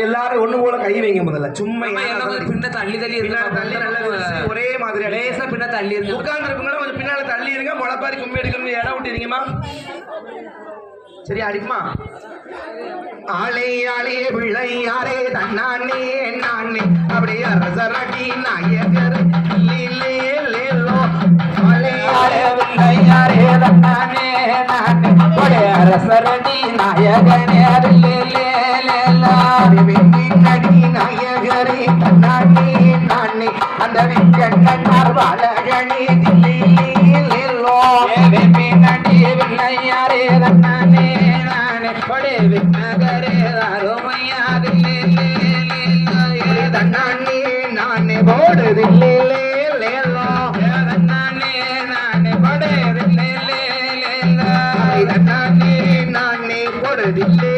எல்லாரும் ஒண்ணு போல கை வைங்க முதல்ல. சும்மா கொஞ்சம் பின்ன தள்ளி தள்ளி தள்ளி நல்ல ஒரே மாதிரி லேசா பின்ன தள்ளி இருக்கு உட்கார்ந்து இருக்கவங்க கொஞ்சம் பின்னால தள்ளி இருங்க. முளைப்பாரி கும்பி எடுக்கணும் இடம் விட்டுறீங்கம்மா. சரி அடிக்குமா? ஆளே ஆளே பிள்ளையாரே தன்னானே நானே அப்படியே அரசரடி நாயகர். லீலே லேலோ லேலோ நடி நாயகரே தன்னானே நானே. அந்த விக்கண்ணார் வாழகணி நடி தன்னானே நானே. அருமையா தன்னானே நானே நானே நானே போடுதில்லே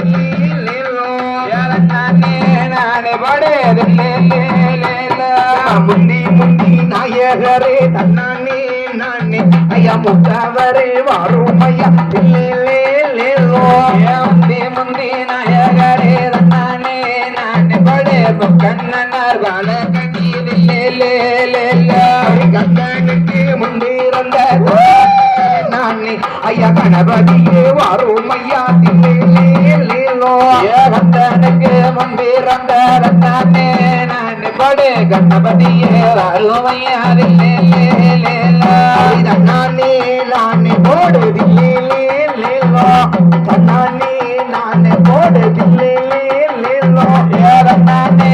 நானே போடுதில்லே லேலோ முந்தி முந்தி நாயகரே தன்னானே நானே ஐயா முத்தவரே வாரும் ஐயா லே லேலோ முந்தி முந்தி நாயகரே தன்னானே நானே படே கண்ணனார் வாழகடி கண்ணனுக்கு முன்பிருந்த நானே ஐயா கணபதியே வாரும் ஐயா லே லேலோ கண்ணனுக்கு முன்பிருந்த நானே நானே படே கணபதியே வாரும் ஐயா லே லே லேலோ நானே போடுதில்லே லேலோ நானே போடுதில்லே லேலோ நானே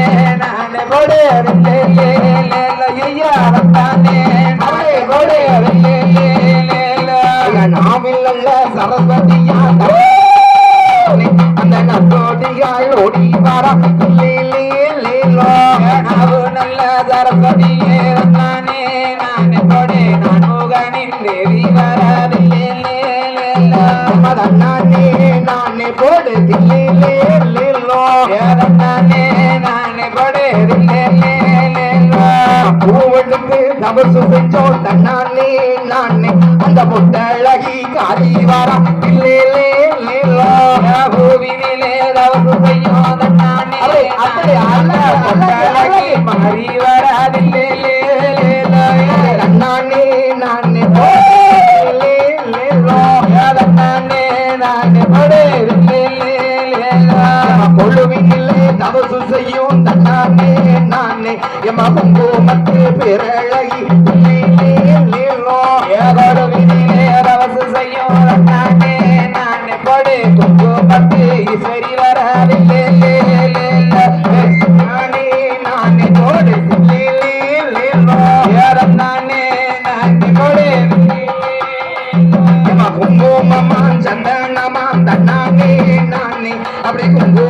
போடுதில்லே லேலோ ஐயா நானே நானே போடுதில்லே லேலோ நாமில்ல ஓடி வரா லேலே லேலோ நாவு நல்ல சரஸ்வதியே நானே நானே கொடே நான் முகனின் தேவி வரவில்லை லேலோ நானே நானே போடு தில்லே லேலோ நானே நானே போடு தில்லே லேலோ பூவெடுத்து தபசு செஞ்சோம் தன்னானே நானே அந்த முட்டழகி காரி வரா இல்லே லேலோ மாறி வராதில்லே நானே நானே நானே நானே போலே தவசு செய்யும் தன்னானே நானே. எம குங்குமத்து பிறழகி சந்தனமா